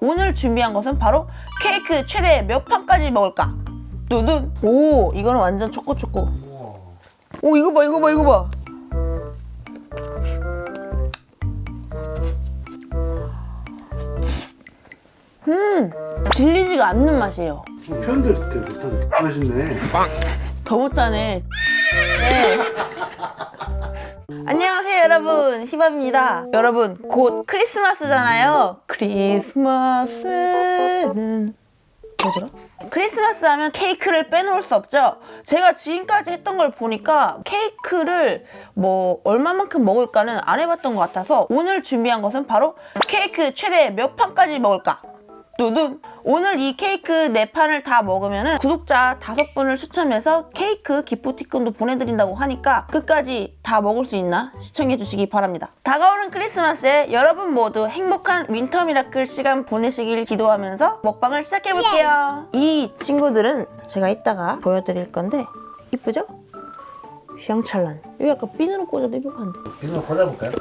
오늘 준비한 것은 바로 케이크 최대 몇 판까지 먹을까? 두둔. 오, 이거는 완전 초코초코. 오, 이거 봐, 이거 봐, 이거 봐. 음, 질리지가 않는 맛이에요. 표현될 때 못하네. 맛있네. 더 못하네. 네. 안녕하세요, 여러분. 히밥입니다. 여러분, 곧 크리스마스잖아요. 크리스마스는 뭐더라? 크리스마스 하면 케이크를 빼놓을 수 없죠. 제가 지금까지 했던 걸 보니까 케이크를 뭐 얼마만큼 먹을까는 안 해봤던 것 같아서 오늘 준비한 것은 바로 케이크 최대 몇 판까지 먹을까? 두둔. 오늘 이 케이크 네 판을 다 먹으면 구독자 다섯 분을 추첨해서 케이크 기프티콘도 보내드린다고 하니까 끝까지 다 먹을 수 있나 시청해 주시기 바랍니다. 다가오는 크리스마스에 여러분 모두 행복한 윈터 미라클 시간 보내시길 기도하면서 먹방을 시작해 볼게요. 이 친구들은 제가 이따가 보여드릴 건데 이쁘죠? 휘황찬란. 이거 약간 핀으로 꽂아도 이쁠 것 같은데. 이거 받아볼까요?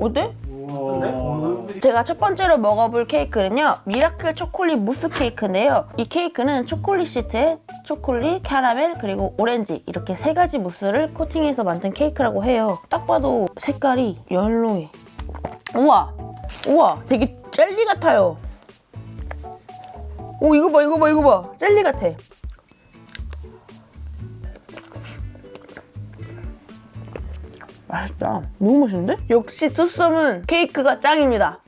어때? 우와. 제가 첫 번째로 먹어볼 케이크는요 미라클 초콜릿 무스 케이크인데요. 이 케이크는 초콜릿 시트에 초콜릿, 캐러멜 그리고 오렌지 이렇게 세 가지 무스를 코팅해서 만든 케이크라고 해요. 딱 봐도 색깔이 옐로해. 우와! 우와! 되게 젤리 같아요. 오 이거 봐 이거 봐 이거 봐. 젤리 같아 맛있다 너무 맛있는데? 역시 투썸은 케이크가 짱입니다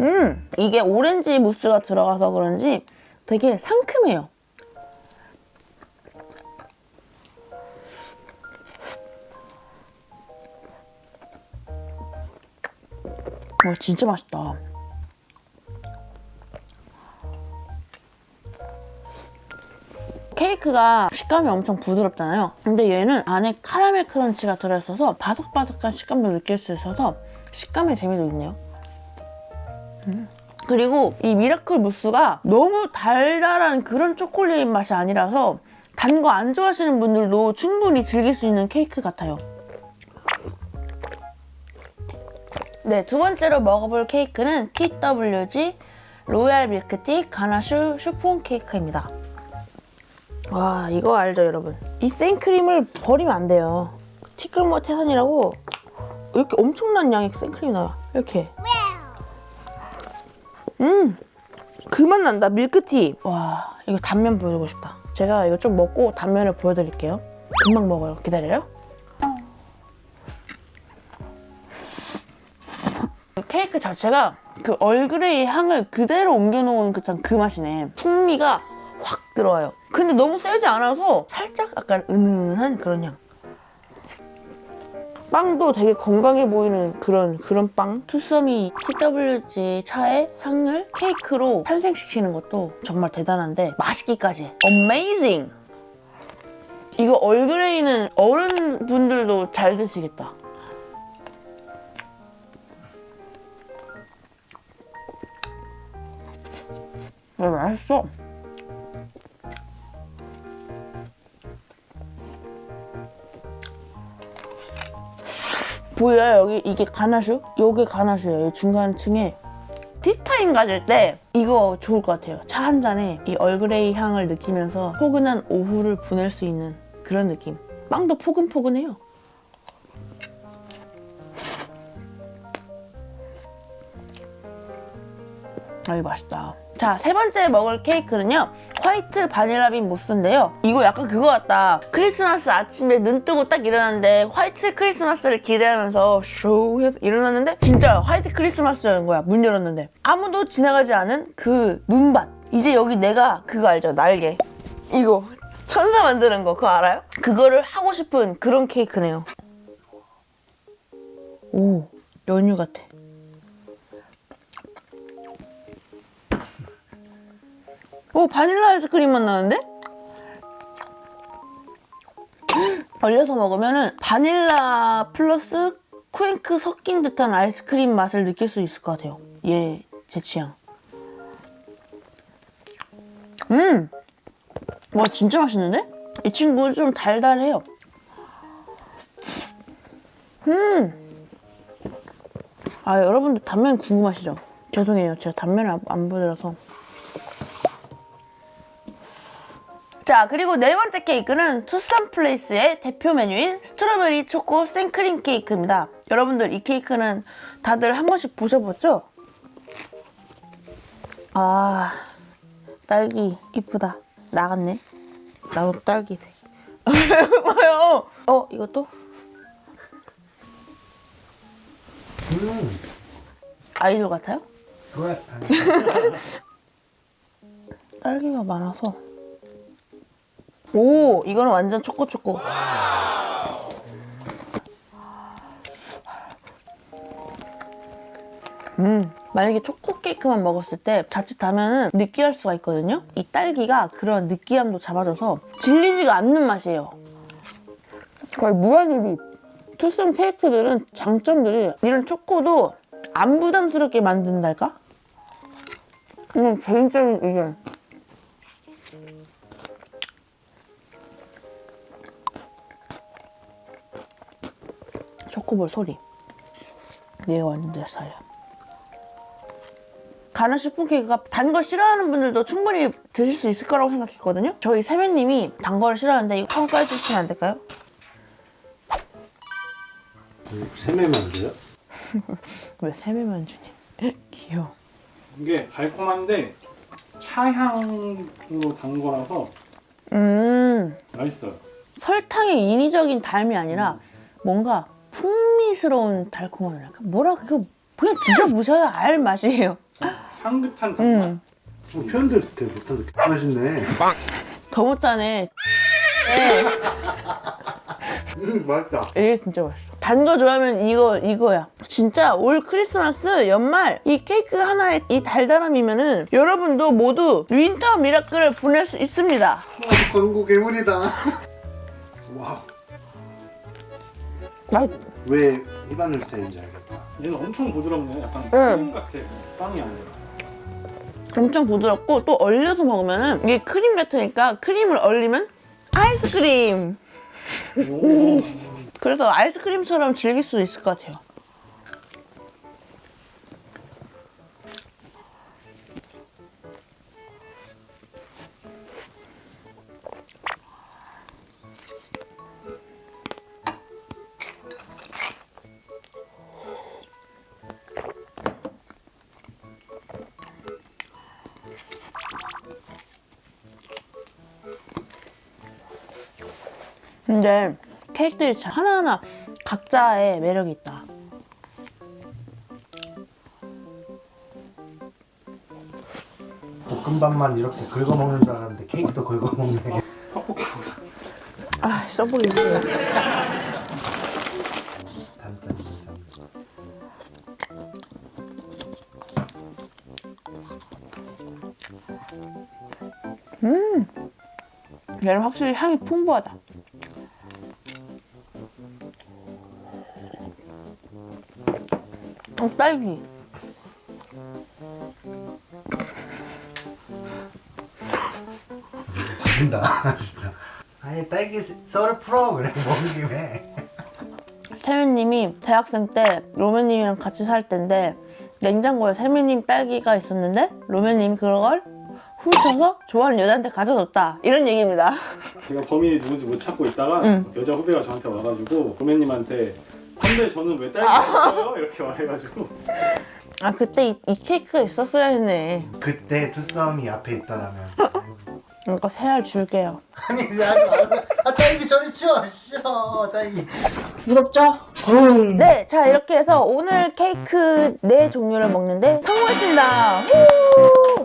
음, 이게 오렌지 무스가 들어가서 그런지 되게 상큼해요. 와, 진짜 맛있다. 케이크가 식감이 엄청 부드럽잖아요. 근데 얘는 안에 카라멜 크런치가 들어있어서 바삭바삭한 식감도 느낄 수 있어서 식감의 재미도 있네요. 그리고 이 미라클 무스가 너무 달달한 그런 초콜릿 맛이 아니라서 단 거 안 좋아하시는 분들도 충분히 즐길 수 있는 케이크 같아요. 네, 두 번째로 먹어볼 케이크는 TWG 로얄 밀크티 가나슈 슈폰 케이크입니다. 와, 이거 알죠, 여러분? 이 생크림을 버리면 안 돼요. 티끌모 태산이라고 이렇게 엄청난 양의 생크림이 나와. 이렇게. 음, 그만 난다 밀크티. 와, 이거 단면 보여주고 싶다. 제가 이거 좀 먹고 단면을 보여드릴게요. 금방 먹어요. 기다려요. 케이크 자체가 그 얼그레이 향을 그대로 옮겨놓은 듯한 그 맛이네. 풍미가 확 들어와요. 근데 너무 세지 않아서 살짝 약간 은은한 그런 향. 빵도 되게 건강해 보이는 그런 그런 빵. 투썸이 TWG 차의 향을 케이크로 탄생시키는 것도 정말 대단한데 맛있기까지 해. Amazing. 이거 얼그레이는 어른분들도 잘 드시겠다. 왜 맛있어? 보여요. 여기 이게 가나슈? 요게 가나슈예요. 이 중간층에. 티타임 가질 때 이거 좋을 것 같아요. 차 한 잔에 이 얼그레이 향을 느끼면서 포근한 오후를 보낼 수 있는 그런 느낌. 빵도 포근포근해요. 아 이거 맛있다 자 세 번째 먹을 케이크는요. 화이트 바닐라빈 무스인데요. 이거 약간 그거 같다. 크리스마스 아침에 눈 뜨고 딱 일어났는데 화이트 크리스마스를 기대하면서 슈 일어났는데 진짜 화이트 크리스마스였는 거야. 문 열었는데. 아무도 지나가지 않은 그 눈밭. 이제 여기 내가 그거 알죠? 날개. 이거. 천사 만드는 거. 그거 알아요? 그거를 하고 싶은 그런 케이크네요. 오. 연유 같아 오 바닐라 아이스크림 맛 나는데? 얼려서 먹으면은 바닐라 플러스 쿠앤크 섞인 듯한 아이스크림 맛을 느낄 수 있을 것 같아요. 얘제 취향. 음, 와 진짜 맛있는데? 이 친구 좀 달달해요. 음, 아 여러분들 단면 궁금하시죠? 죄송해요 제가 단면을 안, 안 보여드려서 자 그리고 네 번째 케이크는 투썸 플레이스의 대표 메뉴인 스트로베리 초코 생크림 케이크입니다 여러분들 이 케이크는 다들 한 번씩 보셔봤죠? 아 딸기 이쁘다 나갔네 나도 딸기색 뭐요? 어 이것도? 음. 아이돌 같아요? 그래. 딸기가 많아서 오 이거는 완전 초코초코 음 만약에 초코 케이크만 먹었을 때 자칫하면 느끼할 수가 있거든요 이 딸기가 그런 느끼함도 잡아줘서 질리지가 않는 맛이에요 거의 무한리필 투썸 케이크들은 장점들이 이런 초코도 안 부담스럽게 만든달까? 음, 개인적인 의견. 초코볼 소리. 얘가 완전 내 스타일이야. 가나 슈폰 케이크가 단거 싫어하는 분들도 충분히 드실 수 있을 거라고 생각했거든요. 저희 세매님이 단 거를 싫어하는데 이거 평가해 주시면 안 될까요? 세매만 줘요? 왜 세매만 주니? 귀여워. 이게 달콤한데 차향으로 단 거라서 음. 맛있어요. 설탕의 인위적인 달미 아니라 뭔가 풍미스러운 달콤함이랄까? 뭐라 그거 그냥 드셔보셔야 알 맛이에요. 향긋한 단맛. 음. 어, 표현들 되게 못하는데 맛있네. 더 못하네. 네, 음, 맛있다. 이게 진짜 맛있어. 단 거 좋아하면 이거 이거야. 진짜 올 크리스마스 연말 이 케이크 하나에 이 달달함이면은 여러분도 모두 윈터 미라클을 보낼 수 있습니다. 어, 광고 괴물이다. 와, 맛. 왜 이바늘 스타일인지 알겠다. 얘는 엄청 부드럽네. 약간 응. 크림 같아. 빵이 아니라. 엄청 부드럽고 또 얼려서 먹으면은 이게 크림 같으니까 크림을 얼리면 아이스크림. 오. 그래서 아이스크림처럼 즐길 수 있을 것 같아요. 근데 케이크들이 참 하나하나 각자의 매력이 있다. 볶음밥만 이렇게 긁어 먹는 줄 알았는데 케이크도 긁어 먹네. 떡볶이 뭐야? 아, 써보기 힘들어. 단짠 단짠. 얘는 확실히 향이 풍부하다. 어, 딸기. 죽인다 진짜. 아예 딸기 썰을 풀어 그래 먹는 김에. 세미님이 대학생 때 로맨님이랑 같이 살 때인데 냉장고에 세미님 딸기가 있었는데 로맨님이 그걸 훔쳐서 좋아하는 여자한테 가져줬다. 이런 얘기입니다. 제가 범인이 누군지 못 찾고 있다가 응. 여자 후배가 저한테 와가지고 도매님한테 선배 저는 왜 딸기 없어요? 이렇게 말해가지고 아, 그때 이, 이 케이크가 있었어야 했네. 그때 투썸이 앞에 있더라면. 이거 세알 줄게요. 아니 이제 하지. 아 딸기 저리 치워 싫어 딸기. 무섭죠? 네, 자 이렇게 해서 오늘 케이크 네 종류를 먹는데 성공했습니다. 후!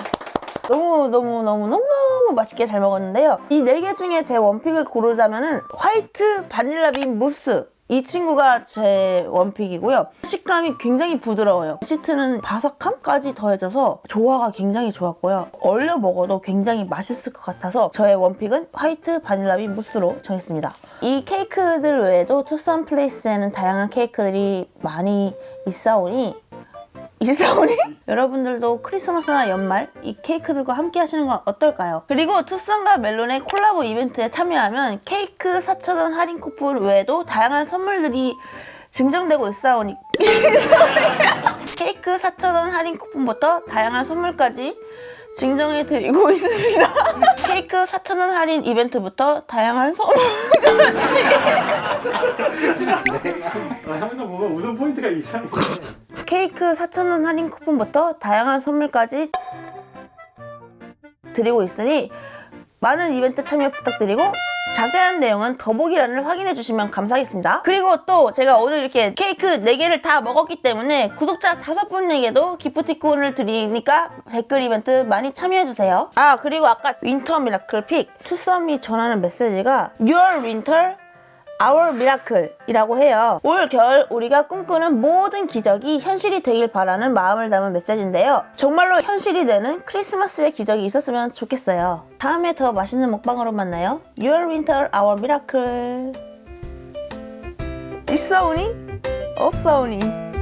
너무 너무 너무 너무 너무 맛있게 잘 먹었는데요. 이 네 개 중에 제 원픽을 고르자면은 화이트 바닐라빈 무스. 이 친구가 제 원픽이고요. 식감이 굉장히 부드러워요. 시트는 바삭함까지 더해져서 조화가 굉장히 좋았고요. 얼려 먹어도 굉장히 맛있을 것 같아서 저의 원픽은 화이트 바닐라빈 무스로 정했습니다. 이 케이크들 외에도 투썸 플레이스에는 다양한 케이크들이 많이 있사오니 있사오니 여러분들도 크리스마스나 연말 이 케이크들과 함께 하시는 건 어떨까요? 그리고 투썸과 멜론의 콜라보 이벤트에 참여하면 케이크 4,000원 할인 쿠폰 외에도 다양한 선물들이 증정되고 있사오니 4,000원 할인 쿠폰부터 다양한 선물까지 증정해 드리고 있습니다. 케이크 4,000원 할인 이벤트부터 다양한 선물 아, 항상 보면 웃음 포인트가 이상해. 케이크 4,000원 할인 쿠폰부터 다양한 선물까지 드리고 있으니 많은 이벤트 참여 부탁드리고 자세한 내용은 더보기란을 확인해 주시면 감사하겠습니다. 그리고 또 제가 오늘 이렇게 케이크 4개를 다 먹었기 때문에 구독자 5분에게도 기프티콘을 드리니까 댓글 이벤트 많이 참여해 주세요. 아 그리고 아까 윈터 미라클 픽 투썸이 전하는 메시지가 Your Winter Our Miracle이라고 해요. 올 겨울 우리가 꿈꾸는 모든 기적이 현실이 되길 바라는 마음을 담은 메시지인데요. 정말로 현실이 되는 크리스마스의 기적이 있었으면 좋겠어요. 다음에 더 맛있는 먹방으로 만나요. Your Winter, Our Miracle. 있사오니? 없사오니?